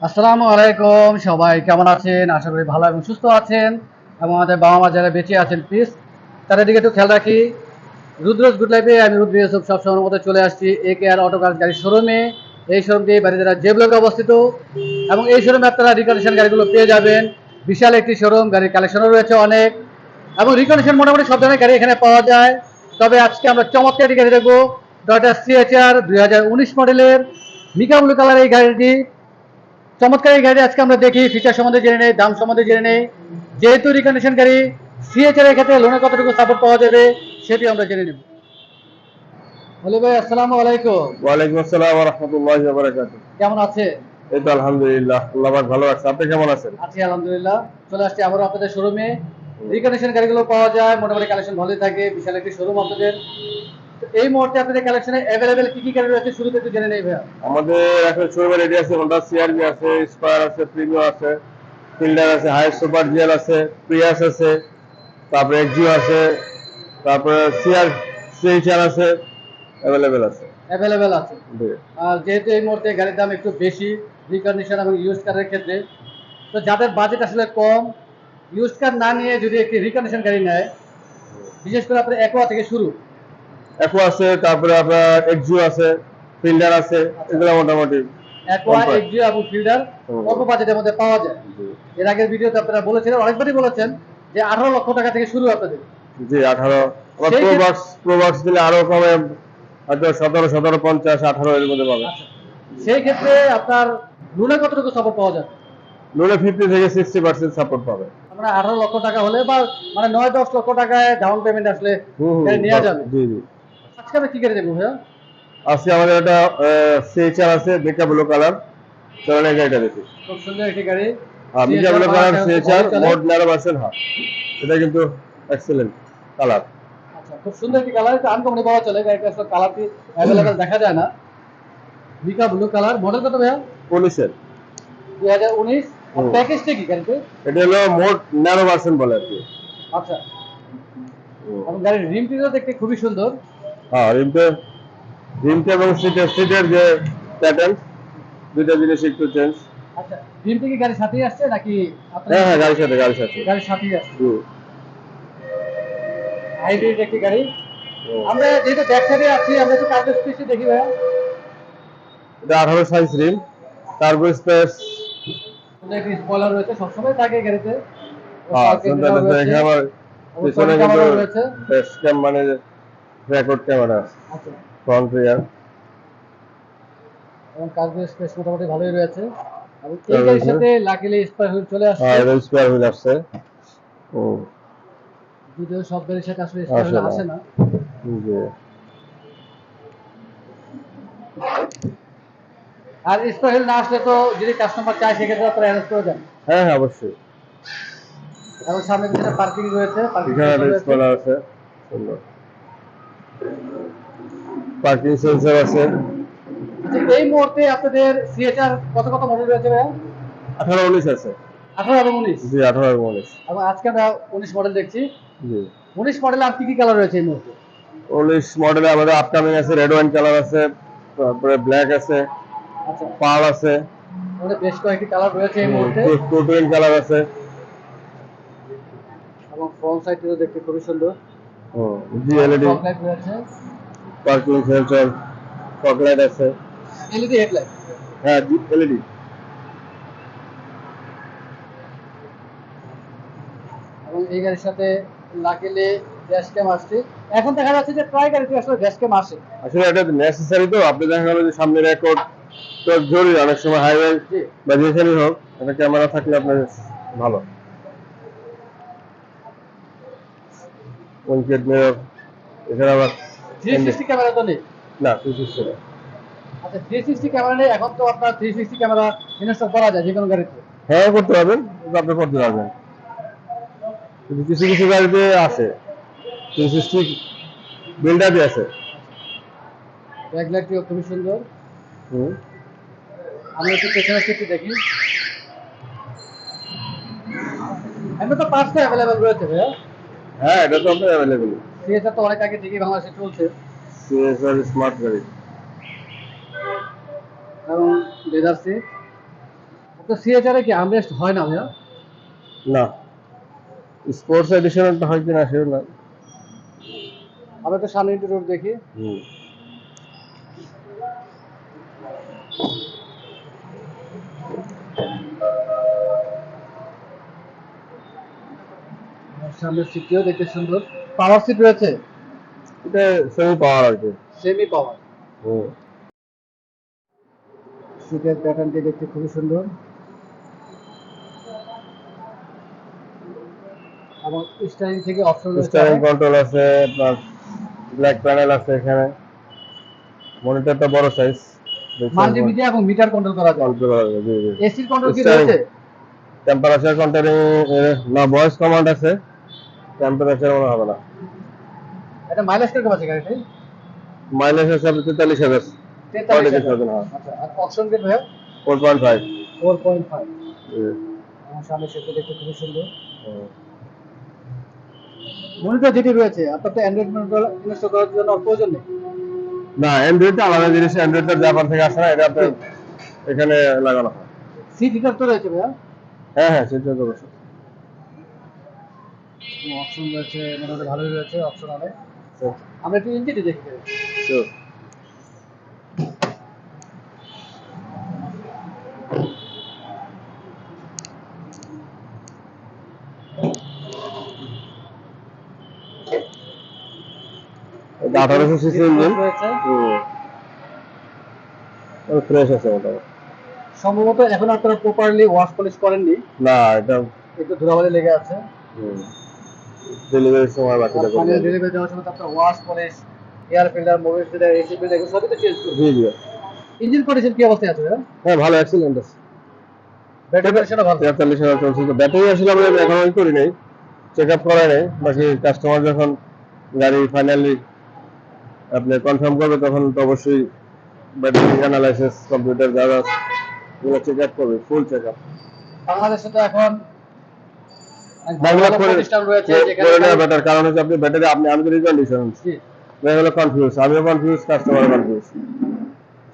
আসসালামু আলাইকুম, সবাই কেমন আছেন? আশা করি ভালো এবং সুস্থ আছেন। এবং আমাদের বাবা মা যারা বেঁচে আছেন প্লিজ তাদের দিকে একটু খেয়াল রাখি। রুদ্রজ গুড লাইফে আমি রুদ্র ইউসুফ সবসময় মতো চলে আসছি এ কে আর অটো কার গাড়ির শোরুমে এই শোরুমটি বাড়িদারা যে ব্লকে অবস্থিত। এবং এই শোরুমে আপনারা রিকন্ডিশন গাড়িগুলো পেয়ে যাবেন। বিশাল একটি শোরুম গাড়ির কালেকশনও রয়েছে অনেক। এবং রিকন্ডিশন মোটামুটি সব ধরনের গাড়ি এখানে পাওয়া যায়। তবে আজকে আমরা চমৎকার গাড়ি দেখব। টয়টা সিএচআর দুই হাজার উনিশ মডেলের মিকা কালার এই গাড়িটি। চমৎকার এই গাড়ি আজকে আমরা দেখি ফিচার সম্বন্ধে জেনে নেই দাম সম্বন্ধে জেনে নেই। যেহেতু রিকন্ডিশন গাড়ি সিএচআর এর ক্ষেত্রে লোনে কতটুকু সাপোর্ট পাওয়া যাবে সেটি আমরা জেনে নেব। হলি ভাই আসসালামু আলাইকুম। ওয়ালাইকুম আসসালাম রহমতুল্লাহ বারাকাত কেমন আছে? এই তো আলহামদুলিল্লাহ আল্লাহ পাক ভালো আছে। আপনি কেমন আছেন? আছি আলহামদুলিল্লাহ। চলে আসছি আবারও আপনাদের শোরুমে রিকন্ডিশন গাড়িগুলো পাওয়া যায় মোটামুটি কালেকশন ভালোই থাকে বিশাল একটি শোরুম আপনাদের। এই মুহূর্তে আপনাদের কালেকশনে কি কি গাড়ি রয়েছে শুরুতে একটু জেনে নেই ভাইয়া। আমাদের এখন শোরুমে রেডি আছে আছে স্পায়ার আছে আছে ফিল্ডার আছে হাই সুপার জিএল আছে প্রিয়াস আছে তারপরে এক্সিও আছে তারপরে সিআর সিএইচআর আছে আছে। অ্যাভেলেবেল আছে। আর যেহেতু এই মুহূর্তে গাড়ির দাম একটু বেশি রিকন্ডিশন এবং ইউজ কারের ক্ষেত্রে তো যাদের বাজেট আসলে কম ইউজ কার না নিয়ে যদি একটি রিকন্ডিশন গাড়ি নেয় বিশেষ করে আপনার একোয়া থেকে শুরু একো আছে তারপরে আপনার এক্সিও আছে ফিল্ডার আছে এগুলো মোটামুটি. এক্সিও এবং ফিল্ডার হুম। অল্প বাজেটের মধ্যে পাওয়া যায়। এর আগের ভিডিওতে আপনারা বলেছিলেন অনেকবারই বলেছেন যে আঠারো লক্ষ টাকা থেকে শুরু আপনাদের। জি আঠারো। আবার সেই প্রো ক্ষেত্রে- বক্স প্রো বক্স দিলে আরও কমে হয়তো সতেরো সতেরো পঞ্চাশ আঠারো এর মধ্যে পাবে। আচ্ছা। সেই ক্ষেত্রে আপনার লোনে কতটুকু সাপোর্ট পাওয়া যাবে লোনে ফিফটি থেকে সিক্সটি পার্সেন্ট সাপোর্ট পাবে। আমরা আঠারো লক্ষ টাকা হলে বা মানে নয় দশ লক্ষ টাকায় ডাউন পেমেন্ট আসলে নেওয়া যাবে। জি জি। আজকে আমরা কি গাড়ি দেখব ভাইয়া? আজকে আমাদের একটা আছে মেকা ব্লু কালার চলেন এই গাড়িটা দেখি। খুব সুন্দর একটি গাড়ি। ব্লু কালার মোড হ্যাঁ। এটা কিন্তু এক্সেলেন্ট কালার আচ্ছা খুব সুন্দর একটি কালার এটা আনকমনি চলে গাড়িটা আসলে কালারটি অ্যাভেলেবেল দেখা যায় না। ব্লু কালার মডেল কত ভাইয়া? পুলিশের দুই হাজার উনিশ। হুম। প্যাকেজটা কি গাড়িতে? এটা হলো মোড ন্যারো ভার্সন বলে আর কি। আচ্ছা। এবং গাড়ির রিমটিও দেখতে খুবই সুন্দর। হ্যাঁ রিমটে রিমটে এবং সিটের সিটের যে প্যাটার্ন দুইটা জিনিস একটু চেঞ্জ আচ্ছা রিমটি কি গাড়ির সাথেই আসছে নাকি হ্যাঁ হ্যাঁ গাড়ির সাথে গাড়ির সাথে। গাড়ির সাথেই আসছে? হাইব্রিড একটি গাড়ি। আমরা যেহেতু ব্যাক সাইডে আছি আমরা একটু কার্গো স্পেসে দেখি ভাইয়া। এটা আঠারো সাইজ রিম স্পেস। একটি রয়েছে সবসময় থাকে গাড়িতে। হ্যাঁ। এখানে আবার কিন্তু camera রয়েছে। মানে রেকর্ড ক্যামেরা আচ্ছা। ফ্রন্ট রিয়ার এবং কার্গো স্পেস মোটামুটি ভালোই রয়েছে। এবং এই গাড়ির সাথে লাকিলি হুইল চলে আসছে। হ্যাঁ স্পেয়ার হুইল আসছে। ও। যদিও সব গাড়ির সাথে আসলে হুইল আসে না। জি। আর হুইল না আসলে তো যদি কাস্টমার চায় সেক্ষেত্রে আপনারা অ্যারেঞ্জ করে দেন। হ্যাঁ হ্যাঁ অবশ্যই। এবং সামনে পিছনে পার্কিং রয়েছে পার্কিং এখানে আছে। সুন্দর। পার্কিং সেন্সর আছে। আচ্ছা এই মুহূর্তে আপনাদের সিএচআর কত কত মডেল রয়েছে ভাইয়া? আঠারো উনিশ আছে। আঠারো এবং উনিশ? জি আঠারো এবং উনিশ। এবং আজকে আমরা উনিশ মডেল দেখছি। জি। উনিশ মডেল আর কি কি কালার রয়েছে এই মুহূর্তে? উনিশ মডেলে আমাদের আপকামিং আছে রেড ওয়াইন কালার আছে তারপরে ব্ল্যাক আছে আচ্ছা। পাল আছে। আমাদের বেশ কয়েকটি কালার রয়েছে এই মুহূর্তে। প্রোটিন কালার আছে। এবং ফ্রন্ট সাইডটিও দেখতে খুবই সুন্দর। G LED fog light parking sensor fog light আছে এলইডি হেডলাইট হ্যাঁ এলইডি এবং এই গাড়ির সাথে লাকিলে ড্যাশ ক্যাম আসছে। এখন দেখা যাচ্ছে যে প্রায় গাড়িতে আসলে ড্যাশ ক্যাম আসে। আসলে এটা নেসেসারি তো আপনি দেখা গেল যে সামনে রেকর্ড তো জরুরি অনেক সময় হাইওয়ে বা যেখানেই হোক একটা ক্যামেরা থাকলে আপনার ভালো। উইকেট মিরর এখানে আবার থ্রি সিক্সটি ক্যামেরা তো নেই? না কিছু ছিল আচ্ছা থ্রি সিক্সটি ক্যামেরা নেই এখন তো আপনার থ্রি সিক্সটি ক্যামেরা ইনস্টল করা যায় যে কোনো গাড়িতে। হ্যাঁ করতে পারবেন আপনি করতে পারবেন। কিছু কিছু গাড়িতে আছে থ্রি সিক্সটি বিল্ডারই আছে। ব্যাক লাইটটিও খুবই সুন্দর। হুম। আমরা একটু পেছনের সিটটি দেখি। এমনি তো পাঁচটা অ্যাভেলেবেল রয়েছে ভাইয়া। হ্যাঁ এটা তো আপনার অ্যাভেলেবেল সিএসআর তো অনেক আগে থেকেই বাংলাদেশে চলছে। সিএসআর স্মার্ট গাড়ি। এবং লেদার সিট তো সিএচআর কি আমরেস্ট হয় না ভাইয়া? না। স্পোর্টস এডিশনটা হয় কিনা সেও না। আমরা তো সামনে একটু রোড দেখি। হুম। সামনের সিটটিও দেখতে সুন্দর। পাওয়ার সিট রয়েছে? এটা সেমি পাওয়ার আর কি। সেমি পাওয়ার হুম। সিটের প্যাটার্নটি দেখতে খুবই সুন্দর। এবং স্টারিং থেকে অপশন স্টারিং কন্ট্রোল আছে আপনার ব্ল্যাক প্যানেল আছে এখানে। মনিটরটা বড় সাইজ মাল্টিমিডিয়া এবং মিটার কন্ট্রোল করা যায়। কন্ট্রোল আছে জি জি। এসির কন্ট্রোল কি রয়েছে? টেম্পারেচার কন্ট্রোলিং না ভয়েস কমান্ড আছে। টেম্পারেচার মনে হবে না। এটা মাইলেজ কীরকম আছে গাড়িতে মাইলেজ আছে আপনার তেতাল্লিশ হাজার। তেতাল্লিশ হাজার। হ্যাঁ। আচ্ছা আর অপশন ভাইয়া? Four point five four point five সামনে সেটা দেখতে খুবই সুন্দর। মনিটর যেটি রয়েছে আপনার তো অ্যান্ড্রয়েড মনিটর ইনস্টল করার জন্য প্রয়োজন নেই। না অ্যান্ড্রয়েডটা আলাদা জিনিস অ্যান্ড্রয়েডটা জাপান থেকে আসে না এটা আপনার এখানে লাগানো হয়। সিট হিটার তো রয়েছে ভাইয়া? হ্যাঁ হ্যাঁ সেটা তো অবশ্যই অপশন রয়েছে? মোটামুটি ভালোই রয়েছে অপশন অনেক। আমরা একটু ইঞ্জিনটি দেখি আঠারোশো সিসি ইঞ্জিন রয়েছে। ফ্রেশ আছে মোটামুটি। সম্ভবত এখন আপনারা প্রপারলি ওয়াশ পলিশ করেননি। না এটা একটু ধুলাবালি লেগে আছে। ডেলিভারির সময় বাকিটা করে ফাইনাল ডেলিভারি দেওয়ার সময় আপনার wash polish air filter Mobil filter AC filter এগুলো সবই তো চেঞ্জ করবে। জি জি। ইঞ্জিন কন্ডিশন কি অবস্থায় আছে হ্যাঁ ভালো অ্যাক্সিডেন্ট আছে। ব্যাটারি কন্ডিশনও ভালো। তেতাল্লিশ হাজার চলছে তো। ব্যাটারি আসলে আমরা এখন ওই করি নাই। চেক আপ করা নেই। বাকি কাস্টমার যখন গাড়ি ফাইনালি আপনি কনফার্ম করবে তখন তো অবশ্যই ব্যাটারি অ্যানালাইসিস কম্পিউটার যারা এগুলো চেক আপ করবে ফুল চেক আপ বাংলাদেশে তো এখন বাংলা ভালো করে প্রতিষ্ঠান রয়েছে যেখানে করে নেওয়া বেটার কারণ হচ্ছে আপনি ব্যাটারি আপনি আমি তো রিকন্ডিশন হলো কনফিউজ আমিও কনফিউজ কাস্টমার কনফিউজ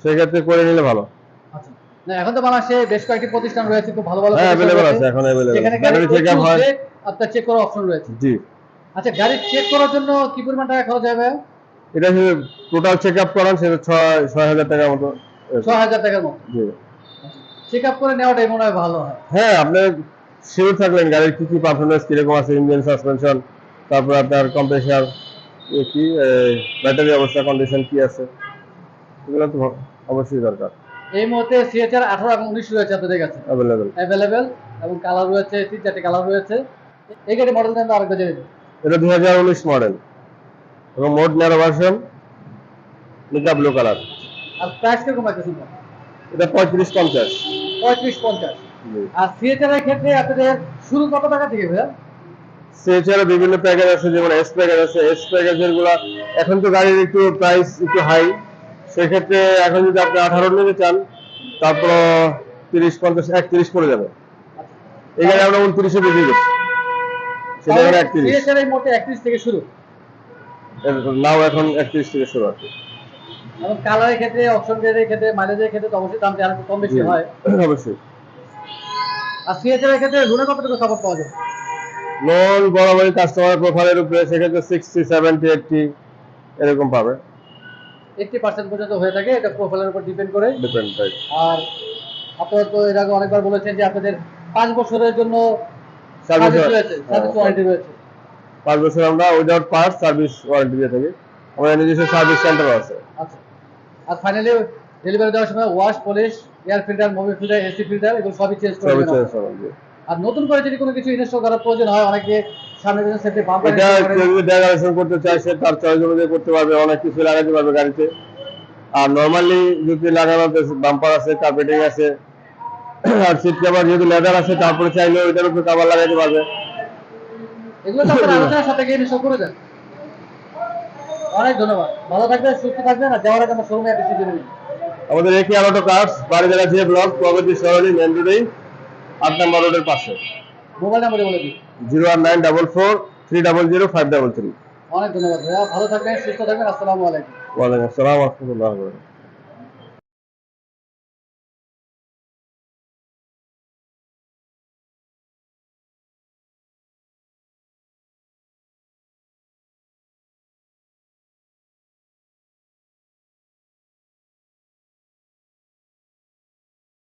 সেক্ষেত্রে করে নিলে ভালো। আচ্ছা। না এখন তো বাংলাদেশে বেশ কয়েকটি প্রতিষ্ঠান রয়েছে খুব ভালো ভালো হ্যাঁ প্রতিষ্ঠান আছে এখন অ্যাভেলেবল ব্যাটারি চেক হয়। গাড়ি আপনার চেক করার অপশন রয়েছে। জি। আচ্ছা গাড়ি চেক করার জন্য কি পরিমাণ টাকা খরচ হবে এটা টোটাল চেক আপ করান সেটা টাকার মতো। ছ হাজার টাকার মতো। জি। চেক আপ করে নেওয়াটাই মনে হয় ভালো হয়। হ্যাঁ আপনি শিওর থাকলেন গাড়ির কি কি পারফরমেন্স কীরকম আছে ইঞ্জিন সাসপেনশন তারপর আপনার কম্প্রেসার কি ব্যাটারি অবস্থা কন্ডিশন কি আছে? এগুলো তো অবশ্যই দরকার। এই মুহূর্তে সিএচআর আঠারো এবং উনিশ রয়েছে আপনাদের কাছে। অ্যাভেলেবেল অ্যাভেলেবেল এবং কালার রয়েছে তিন চারটে কালার রয়েছে। এই গাড়ি মডেল কিন্তু আরেকটা জেনে এটা দুই হাজার উনিশ মডেল এবং মোড ন্যারো ভার্সন নিকা ব্লু কালার আর প্রাইস কীরকম আছে এটা পঁয়ত্রিশ পঞ্চাশ। পঁয়ত্রিশ পঞ্চাশ। আর সিএচআর এর ক্ষেত্রে আপনাদের শুরু কত টাকা থেকে ভাইয়া? এছাড়া বিভিন্ন প্যাকেজ আছে যেমন এস প্যাকেজ আছে। এস প্যাকেজেরগুলা এখন তো গাড়ির একটু প্রাইস একটু হাই সেক্ষেত্রে এখন যদি আপনি আঠারো নিতে চান তারপর তিরিশ পঞ্চাশ একত্রিশ পড়ে যাবে। এই গাড়ি আমরা উনত্রিশে বিক্রি করছি। সেটা এখন একত্রিশ। থেকে শুরু। নাও এখন একত্রিশ থেকে শুরু আছে কালারের ক্ষেত্রে অপশন গ্রেডের ক্ষেত্রে মাইলেজের ক্ষেত্রে তো অবশ্যই দামটা আরেকটু কম বেশি হয়। অবশ্যই। আর সিএচআর ক্ষেত্রে লোনে কতটুকু সাপোর্ট পাওয়া যায়? লোন বরাবরই কাস্টমার প্রোফাইলের উপরে সেক্ষেত্রে সিক্সটি সেভেন্টি এইটটি এরকম পাবে। এইটটি পার্সেন্ট পর্যন্ত হয়ে থাকে এটা প্রোফাইলের উপর ডিপেন্ড করে। ডিপেন্ড রাইট আর আপনারা তো এর আগে অনেকবার বলেছেন যে আপনাদের পাঁচ বছরের জন্য সার্ভিস সার্ভিস রয়েছে সার্ভিস ওয়ারেন্টি রয়েছে। পাঁচ বছর আমরা উইদাউট পার্ট সার্ভিস ওয়ারেন্টি দিয়ে থাকি। আমাদের নিজস্ব সার্ভিস সেন্টারও আছে। আচ্ছা। আর ফাইনালি ডেলিভারি দেওয়ার সময় wash polish air filter Mobil filter AC filter এগুলো সবই চেঞ্জ করে সবই দেবেন চেঞ্জ হবে আর নতুন করে যদি কোনো কিছু ইনস্টল করার প্রয়োজন হয় অনেকে সামনে পিছনে সেফটি বাম্পার এটা যদি ডেকোরেশন করতে চায় সে তার চয়েস অনুযায়ী করতে পারবে অনেক কিছু লাগাতে পারবে গাড়িতে। আর নর্মালি যদি লাগানো বাম্পার আছে কার্পেটিং আছে আর সিট কভার যেহেতু লেদার আছে তারপরে চাইলে ওইটার উপরে কাভার লাগাতে পারবে। এগুলো তো আপনারা আলোচনার সাথে গিয়ে ইনস্টল করে দেন। অনেক ধন্যবাদ। ভালো থাকবেন সুস্থ থাকবেন আর যাওয়ার আগে আমার শোরুমে জেনে নিন আমাদের একে আলোটো কার্স বাড়িদারা যে ব্লক প্রগতি সরণি মেন রোডেই আট নম্বর রোডের পাশে। মোবাইল নাম্বার বলে দিন। Zero one nine double four three double zero five double three. অনেক ধন্যবাদ ভাইয়া। ভালো থাকবেন সুস্থ থাকবেন। আসসালামু আলাইকুম। ওয়ালাইকুম আসসালাম রহমতুল্লাহ।